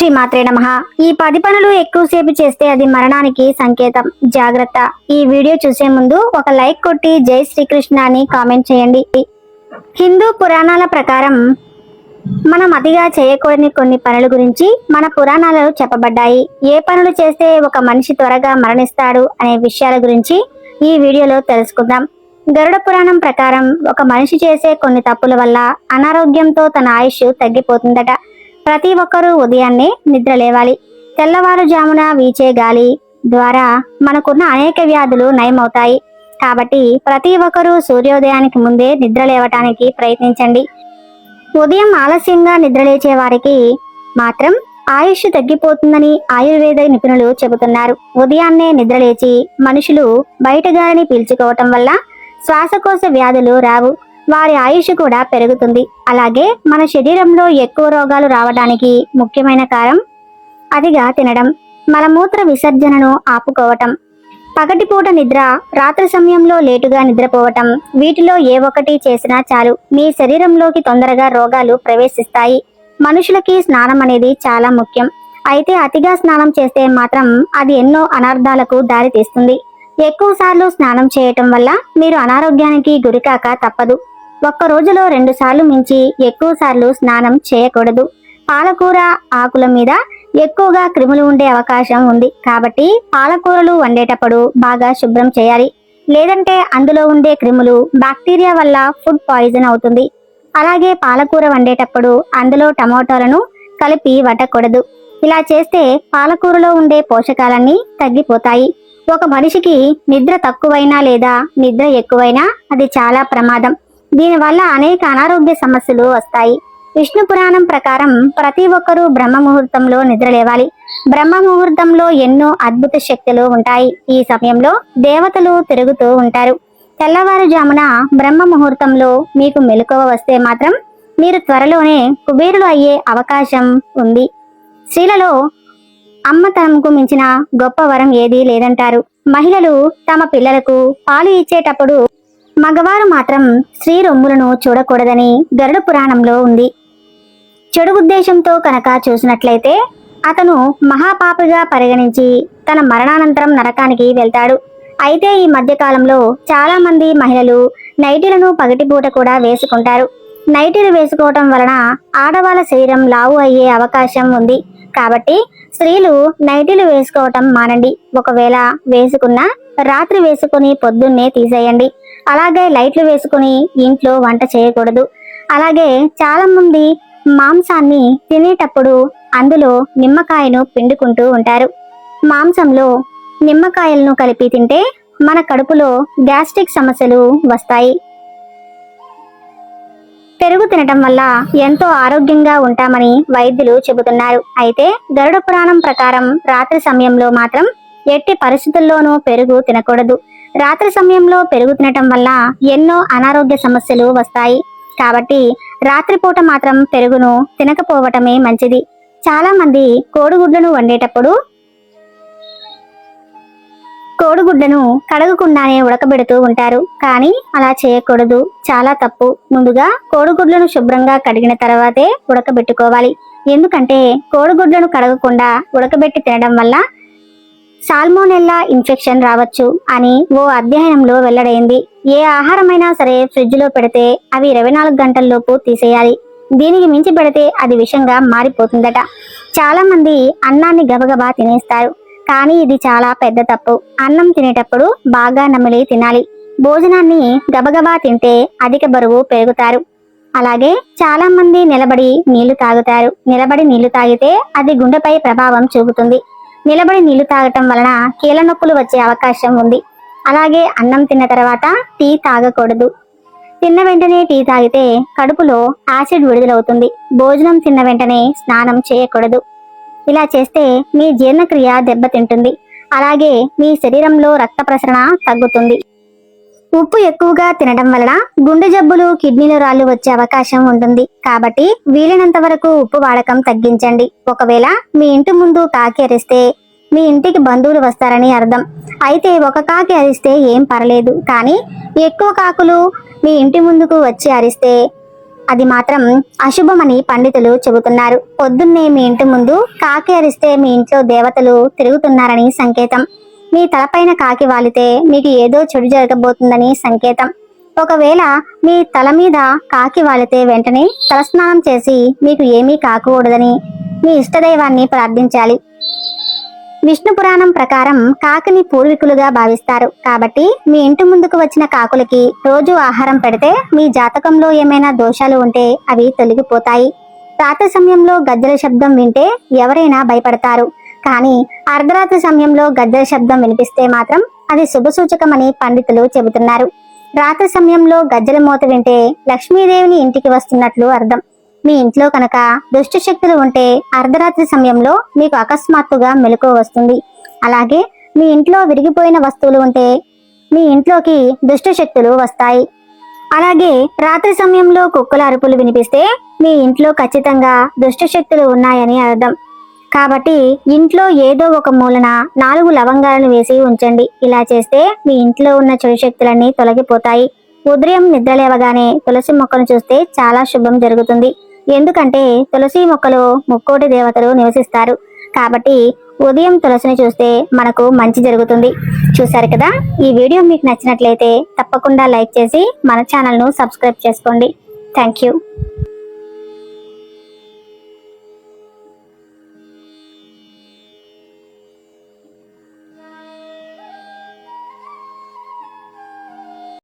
శ్రీ మాత్రే నమ. ఈ పది పనులు ఎక్కువసేపు చేస్తే అది మరణానికి సంకేతం. జాగ్రత్త. ఈ వీడియో చూసే ముందు ఒక లైక్ కొట్టి జై శ్రీకృష్ణ అని కామెంట్ చేయండి. హిందూ పురాణాల ప్రకారం మనం అతిగా చేయకూడని కొన్ని పనుల గురించి మన పురాణాలలో చెప్పబడ్డాయి. ఏ పనులు చేస్తే ఒక మనిషి త్వరగా మరణిస్తాడు అనే విషయాల గురించి ఈ వీడియోలో తెలుసుకుందాం. గరుడ పురాణం ప్రకారం ఒక మనిషి చేసే కొన్ని తప్పుల వల్ల అనారోగ్యంతో తన ఆయుష్ తగ్గిపోతుందట. ప్రతి ఒక్కరూ ఉదయాన్నే నిద్ర లేవాలి. తెల్లవారుజామున వీచే గాలి ద్వారా మనకున్న అనేక వ్యాధులు నయమవుతాయి. కాబట్టి ప్రతి ఒక్కరూ సూర్యోదయానికి ముందే నిద్ర లేవటానికి ప్రయత్నించండి. ఉదయం ఆలస్యంగా నిద్రలేచే వారికి మాత్రం ఆయుష్ తగ్గిపోతుందని ఆయుర్వేద నిపుణులు చెబుతున్నారు. ఉదయాన్నే నిద్రలేచి మనుషులు బయట గాలిని పీల్చుకోవటం వల్ల శ్వాసకోశ వ్యాధులు రావు. వారి ఆయుష్ కూడా పెరుగుతుంది. అలాగే మన శరీరంలో ఎక్కువ రోగాలు రావడానికి ముఖ్యమైన కారణం అదిగా తినడం మలమూత్ర విసర్జనను ఆపుకోవటం పగటిపూట నిద్ర రాత్రి సమయంలో లేటుగా నిద్రపోవటం వీటిలో ఏ ఒక్కటి చేసినా చాలు. మీ శరీరంలోకి తొందరగా రోగాలు ప్రవేశిస్తాయి. మనుషులకి స్నానం అనేది చాలా ముఖ్యం. అయితే అతిగా స్నానం చేస్తే మాత్రం అది ఎన్నో అనర్థాలకు దారితీస్తుంది. ఎక్కువ సార్లు స్నానం చేయటం వల్ల మీరు అనారోగ్యానికి గురికాక తప్పదు. ఒక్క రోజులో రెండు సార్లు మించి ఎక్కువ సార్లు స్నానం చేయకూడదు. పాలకూర ఆకుల మీద ఎక్కువగా క్రిములు ఉండే అవకాశం ఉంది. కాబట్టి పాలకూరలు వండేటప్పుడు బాగా శుభ్రం చేయాలి. లేదంటే అందులో ఉండే క్రిములు బ్యాక్టీరియా వల్ల ఫుడ్ పాయిజన్ అవుతుంది. అలాగే పాలకూర వండేటప్పుడు అందులో టమోటాలను కలిపి వట్టకూడదు ఇలా చేస్తే పాలకూరలో ఉండే పోషకాలన్నీ తగ్గిపోతాయి. ఒక మనిషికి నిద్ర తక్కువైనా లేదా నిద్ర ఎక్కువైనా అది చాలా ప్రమాదం. దీనివల్ల అనేక అనారోగ్య సమస్యలు వస్తాయి. విష్ణు పురాణం ప్రకారం ప్రతి ఒక్కరూ బ్రహ్మ ముహూర్తంలో నిద్రలేవాలి. బ్రహ్మ ముహూర్తంలో ఎన్నో అద్భుత శక్తులు ఉంటాయి. ఈ సమయంలో దేవతలు తిరుగుతూ ఉంటారు. తెల్లవారుజామున బ్రహ్మ ముహూర్తంలో మీకు మెలకువ వస్తే మాత్రం మీరు త్వరలోనే కుబేరులు అయ్యే అవకాశం ఉంది. స్త్రీలలో అమ్మతనంకు మించిన గొప్ప వరం ఏదీ లేదంటారు. మహిళలు తమ పిల్లలకు పాలు ఇచ్చేటప్పుడు మగవారు మాత్రం స్త్రీ రొమ్ములను చూడకూడదని గరుడ పురాణంలో ఉంది. చెడు ఉద్దేశంతో కనుక చూసినట్లయితే అతను మహాపాపిగా పరిగణించి తన మరణానంతరం నరకానికి వెళ్తాడు. అయితే ఈ మధ్యకాలంలో చాలామంది మహిళలు నైటీలను పగటిపూట కూడా వేసుకుంటారు. నైటీలు వేసుకోవటం వలన ఆడవాళ్ళ శరీరం లావు అయ్యే అవకాశం ఉంది. కాబట్టి స్త్రీలు నైటీలు వేసుకోవటం మానండి. ఒకవేళ వేసుకున్నా రాత్రి వేసుకుని పొద్దున్నే తీసేయండి. అలాగే లైట్లు వేసుకుని ఇంట్లో వంట చేయకూడదు. అలాగే చాలా మంది మాంసాన్ని తినేటప్పుడు అందులో నిమ్మకాయను పిండుకుంటూ ఉంటారు. మాంసంలో నిమ్మకాయలను కలిపి తింటే మన కడుపులో గ్యాస్ట్రిక్ సమస్యలు వస్తాయి. పెరుగు తినటం వల్ల ఎంతో ఆరోగ్యంగా ఉంటామని వైద్యులు చెబుతున్నారు. అయితే గరుడ పురాణం ప్రకారం రాత్రి సమయంలో మాత్రం ఎట్టి పరిస్థితుల్లోనూ పెరుగు తినకూడదు. రాత్రి సమయంలో పెరుగు తినటం వల్ల ఎన్నో అనారోగ్య సమస్యలు వస్తాయి. కాబట్టి రాత్రిపూట మాత్రం పెరుగును తినకపోవటమే మంచిది. చాలా మంది కోడిగుడ్లను వండేటప్పుడు కోడిగుడ్లను కడగకుండానే ఉడకబెడుతూ ఉంటారు. కానీ అలా చేయకూడదు. చాలా తప్పు. ముందుగా కోడిగుడ్లను శుభ్రంగా కడిగిన తర్వాతే ఉడకబెట్టుకోవాలి. ఎందుకంటే కోడిగుడ్లను కడగకుండా ఉడకబెట్టి తినడం వల్ల సాల్మోనెల్లా ఇన్ఫెక్షన్ రావచ్చు అని ఓ అధ్యయనంలో వెల్లడైంది. ఏ ఆహారమైనా సరే ఫ్రిడ్జ్లో పెడితే అవి ఇరవై నాలుగు గంటల్లోపు తీసేయాలి. దీనికి మించి పెడితే అది విషంగా మారిపోతుందట. చాలా మంది అన్నాన్ని గబగబా తినేస్తారు. కానీ ఇది చాలా పెద్ద తప్పు. అన్నం తినేటప్పుడు బాగా నమిలి తినాలి. భోజనాన్ని గబగబా తింటే అధిక బరువు పెరుగుతారు. అలాగే చాలా మంది నిలబడి నీళ్ళు తాగుతారు. నిలబడి నీళ్ళు తాగితే అది గుండెపై ప్రభావం చూపుతుంది. నిలబడి నీళ్ళు తాగటం వలన కీళ్ళ నొప్పులు వచ్చే అవకాశం ఉంది. అలాగే అన్నం తిన్న తర్వాత టీ తాగకూడదు. తిన్న వెంటనే టీ తాగితే కడుపులో యాసిడ్ విడుదలవుతుంది. భోజనం తిన్న వెంటనే స్నానం చేయకూడదు. ఇలా చేస్తే మీ జీర్ణక్రియ దెబ్బతింటుంది. అలాగే మీ శరీరంలో రక్త ప్రసరణ తగ్గుతుంది. ఉప్పు ఎక్కువగా తినడం వలన గుండె జబ్బులు కిడ్నీలో రాళ్ళు వచ్చే అవకాశం ఉంటుంది. కాబట్టి వీలైనంత వరకు ఉప్పు వాడకం తగ్గించండి. ఒకవేళ మీ ఇంటి ముందు కాకి అరిస్తే మీ ఇంటికి బంధువులు వస్తారని అర్థం. అయితే ఒక కాకి అరిస్తే ఏం పర్లేదు. కానీ ఎక్కువ కాకులు మీ ఇంటి ముందుకు వచ్చి అరిస్తే అది మాత్రం అశుభమని పండితులు చెబుతున్నారు. పొద్దున్నే మీ ఇంటి ముందు కాకి అరిస్తే మీ ఇంట్లో దేవతలు తిరుగుతున్నారని సంకేతం. మీ తలపైన కాకి వాలితే మీకు ఏదో చెడు జరగబోతుందని సంకేతం. ఒకవేళ మీ తల మీద కాకి వాలితే వెంటనే తలస్నానం చేసి మీకు ఏమీ కాకూడదని మీ ఇష్టదైవాన్ని ప్రార్థించాలి. విష్ణు పురాణం ప్రకారం కాకిని పూర్వీకులుగా భావిస్తారు. కాబట్టి మీ ఇంటి ముందుకు వచ్చిన కాకులకి రోజు ఆహారం పెడితే మీ జాతకంలో ఏమైనా దోషాలు ఉంటే అవి తొలగిపోతాయి. రాత్రి సమయంలో గద్దెల శబ్దం వింటే ఎవరైనా భయపడతారు. కానీ అర్ధరాత్రి సమయంలో గద్దెల శబ్దం వినిపిస్తే మాత్రం అది శుభసూచకమని పండితులు చెబుతున్నారు. రాత్రి సమయంలో గజ్జల మూత వింటే లక్ష్మీదేవిని ఇంటికి వస్తున్నట్లు అర్థం. మీ ఇంట్లో కనుక దుష్ట శక్తులు ఉంటే అర్ధరాత్రి సమయంలో మీకు అకస్మాత్తుగా మెలకువ వస్తుంది. అలాగే మీ ఇంట్లో విరిగిపోయిన వస్తువులు ఉంటే మీ ఇంట్లోకి దుష్ట శక్తులు వస్తాయి. అలాగే రాత్రి సమయంలో కుక్కల అరుపులు వినిపిస్తే మీ ఇంట్లో ఖచ్చితంగా దుష్ట శక్తులు ఉన్నాయని అర్థం. కాబట్టి ఇంట్లో ఏదో ఒక మూలన నాలుగు లవంగాలను వేసి ఉంచండి. ఇలా చేస్తే మీ ఇంట్లో ఉన్న చెడు శక్తులన్నీ తొలగిపోతాయి. ఉదయం నిద్ర లేవగానే తులసి మొక్కను చూస్తే చాలా శుభం జరుగుతుంది. ఎందుకంటే తులసి మొక్కలో ముక్కోటి దేవతలు నివసిస్తారు. కాబట్టి ఉదయం తులసిని చూస్తే మనకు మంచి జరుగుతుంది. చూసారు కదా? ఈ వీడియో మీకు నచ్చినట్లయితే తప్పకుండా లైక్ చేసి మన ఛానల్ను సబ్స్క్రైబ్ చేసుకోండి. Thank you.